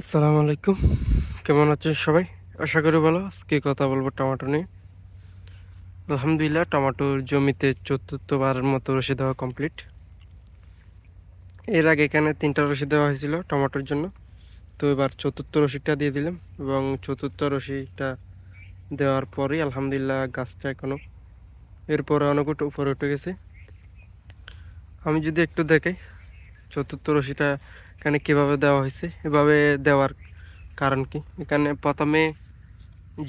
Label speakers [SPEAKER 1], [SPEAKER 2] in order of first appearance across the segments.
[SPEAKER 1] আসসালামু আলাইকুম। কেমন আছেন সবাই? আশা করি ভালো। আজকে কথা বলব টমাটো নিয়ে। আলহামদুলিল্লাহ, টমাটোর জমিতে চতুর্থবারের মতো রশি দেওয়া কমপ্লিট এর আগে এখানে তিনটা রশি দেওয়া হয়েছিল টমাটোর জন্য। তো এবার চতুর্থ রশিটা দিয়ে দিলাম এবং চতুর্থ রশিটা দেওয়ার পরেই আলহামদুলিল্লাহ গাছটা এখনও এরপরে অনেক উপরে উঠে গেছে। আমি যদি একটু দেখাই চতুর্থ রশিটা এখানে কীভাবে দেওয়া হয়েছে? এভাবে দেওয়ার কারণ কি? এখানে প্রথমে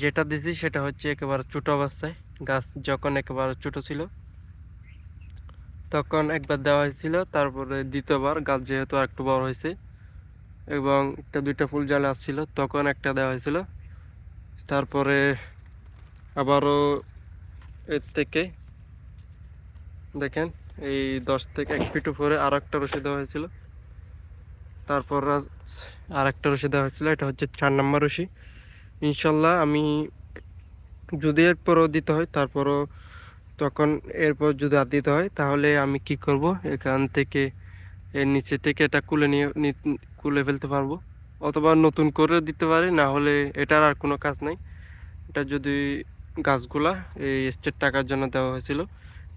[SPEAKER 1] যেটা দিছি সেটা হচ্ছে একেবারে ছোটো অবস্থায়। গাছ যখন একেবারে ছোটো ছিল, তখন একবার দেওয়া হয়েছিল, তারপরে দ্বিতীয়বার গাছ যেহেতু একটু বড় হয়েছে এবং একটা দুইটা ফুল জালে আসছিল, তখন একটা দেওয়া হয়েছিল। তারপরে আবারও এর থেকে দেখেন এই দশ থেকে এক ফিট উপরে আর একটা রশি দেওয়া হয়েছিল। তারপর আর একটা রশি দেওয়া হয়েছিল, এটা হচ্ছে চার নম্বর রশি। ইনশাল্লাহ আমি যদি এরপরও দিতে হয়, তারপরও তখন এরপর যদি আর দিতে হয়, তাহলে আমি কি করব? এখান থেকে এর নিচে থেকে এটা কুলে নিয়ে কুলে ফেলতে পারব। অথবা নতুন করে দিতে পারি, না হলে এটার আর কোনো কাজ নাই। এটা যদি গাছগুলা এই স্টেট টাকার জন্য দেওয়া হয়েছিল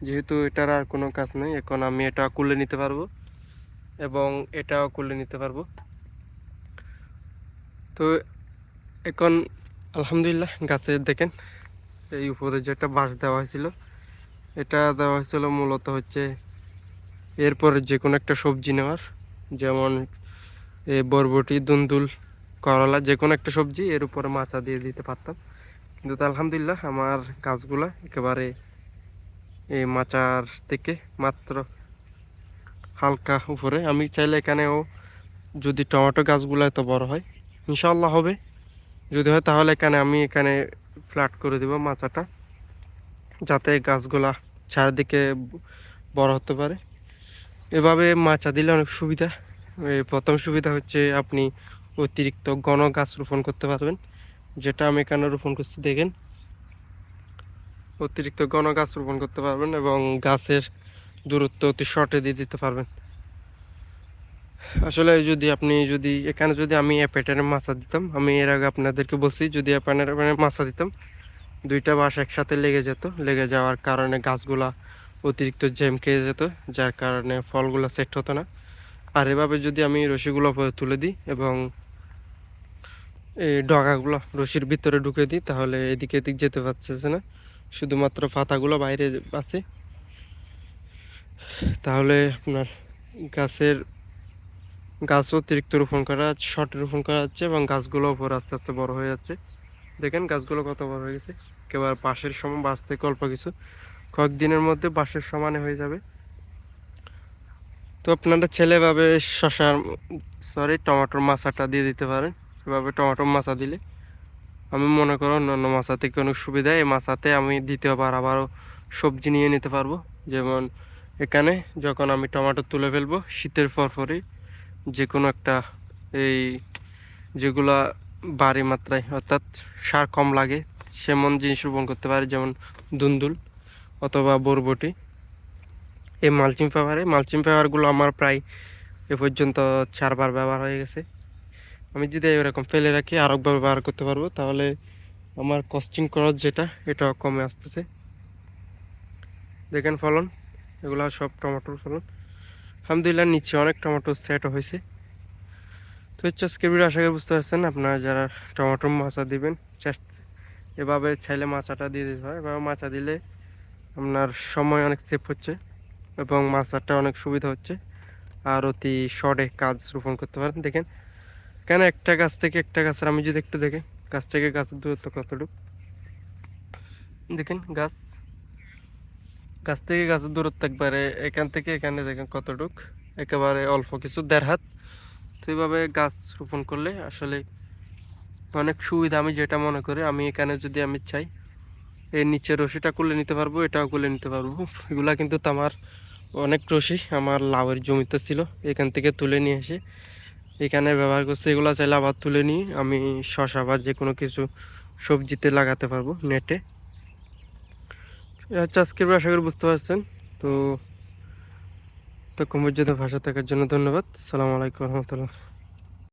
[SPEAKER 1] যেহেতু এটার আর কোনো কাজ নেই, এখন আমি এটা কুলে নিতে পারব এবং এটাও কুলে নিতে পারব। তো এখন আলহামদুলিল্লাহ গাছে দেখেন, এই উপরে যে একটা বাঁশ দেওয়া হয়েছিল, এটা দেওয়া হয়েছিল মূলত হচ্ছে এরপরে যে কোনো একটা সবজি নেওয়ার, যেমন বরবটি, দুন্দুল, করলা, যে কোনো একটা সবজি এর উপরে মাচা দিয়ে দিতে পারতাম। কিন্তু তা আলহামদুলিল্লাহ আমার গাছগুলা একেবারে এই মাচার থেকে মাত্র হালকা উপরে। আমি চাইলে এখানেও যদি টমেটো গাছগুলো এত বড় হয় ইনশাল্লাহ হবে। যদি হয় তাহলে এখানে আমি এখানে ফ্ল্যাট করে দেব মাচাটা, যাতে গাছগুলা চারিদিকে বড় হতে পারে। এভাবে মাচা দিলে অনেক সুবিধা। প্রথম সুবিধা হচ্ছে আপনি অতিরিক্ত ঘন গাছ রোপণ করতে পারবেন, যেটা আমি এখানে রোপণ করছি, দেখেন। অতিরিক্ত ঘন গাছ রোপণ করতে পারবেন এবং গাছের দূরত্ব অতি শর্টে দিয়ে দিতে পারবেন। আসলে যদি আপনি যদি এখানে যদি আমি অ্যাপেটারের মাছা দিতাম, আমি এর আগে আপনাদেরকে বলছি, যদি অ্যাপেটারের মাছা দিতাম, দুইটা বাঁশ একসাথে লেগে যেত। লেগে যাওয়ার কারণে গাছগুলা অতিরিক্ত জ্যাম খেয়ে যেত, যার কারণে ফলগুলো সেট হতো না। আর এভাবে যদি আমি রশিগুলো তুলে দিই এবং এই ডগাগুলো রশির ভিতরে ঢুকে দিই, তাহলে এদিকে এদিক যেতে পারছে না। শুধুমাত্র পাতাগুলো বাইরে আছে। তাহলে আপনার গাছের গাছ অতিরিক্ত রোপণ করা, শর্ট রোপণ করা যাচ্ছে এবং গাছগুলো ওপর আস্তে আস্তে বড় হয়ে যাচ্ছে। দেখেন গাছগুলো কত বড় হয়ে গেছে। একেবারে বাঁশের সমান, বাঁশ থেকে অল্প কিছু। কয়েকদিনের মধ্যে বাঁশের সমানে হয়ে যাবে। তো আপনারা ছেলেভাবে শশার সরি টমেটোর মাছাটা দিয়ে দিতে পারেন। এভাবে টমেটোর মাছা দিলে আমি মনে করো অন্যান্য মাছা থেকে অনেক সুবিধা? এই মাছাতে আমি দ্বিতীয়বার আবারও সবজি নিয়ে নিতে পারব। যেমন এখানে যখন আমি টমেটো তুলে ফেলব, শীতের পরপরই যে কোনো একটা এই যেগুলা বাড়ি মাত্রায়, অর্থাৎ সার কম লাগে, সেমন জিনিস রোপণ করতে পারে, যেমন দুন্দুল অথবা বরবটি। এই মালচিং পেপারে, মালচিং পেপারগুলো আমার প্রায় এ পর্যন্ত চারবার ব্যবহার হয়ে গেছে। আমি যদি এরকম ফেলে রাখি, আরেকবার ব্যবহার করতে পারব, তাহলে আমার কস্টিং খরচ যেটা এটা কমে আসতেছে। দেখেন ফলন, এগুলো সব টমেটোর ফলন। আলহামদুলিল্লাহ নিচে অনেক টমেটো সেট হয়েছে। তো হচ্ছে আজকের ভিডিও আশা করি বুঝতে পারছেন, আপনারা যারা টমেটোর মাচা দিবেন চেষ্টা এভাবে চাইলে মাচাটা দিয়ে দিতে হয়। এভাবে মাচা দিলে আপনার সময় অনেক সেভ হচ্ছে এবং মাচাটা অনেক সুবিধা হচ্ছে। আর অতি শর্টে কাজ রোপণ করতে পারেন। দেখেন কেন একটা গাছ থেকে একটা গাছের, আমি যদি একটু দেখেন গাছ থেকে গাছের দূরত্ব কতটুকু? দেখেন, গাছ গাছ থেকে গাছের দূরত্ব একবারে, এখান থেকে এখানে দেখেন কতটুক, একেবারে অল্প কিছু, দেড় হাত। তো এইভাবে গাছ রোপণ করলে আসলে অনেক সুবিধা, আমি যেটা মনে করি, আমি এখানে যদি আমি চাই, এই নিচে রশিটা খুলে নিতে পারব, এটাও খুলে নিতে পারব। এগুলা কিন্তু আমার অনেক রশি, আমার লাউয়ের জমিতে ছিল, এখান থেকে তুলে নিয়ে এসে এখানে ব্যবহার করছি, এগুলো চাইলে আবার তুলে নিই। আমি শশা বা যে কোনো কিছু সবজিতে লাগাতে পারব নেটে। হচ্ছে আজকের আশা করি বুঝতে পারছেন। তো তো যদি ভাষা থাকার জন্য ধন্যবাদ। সালামু আলাইকুম রহমতুল্লাহ।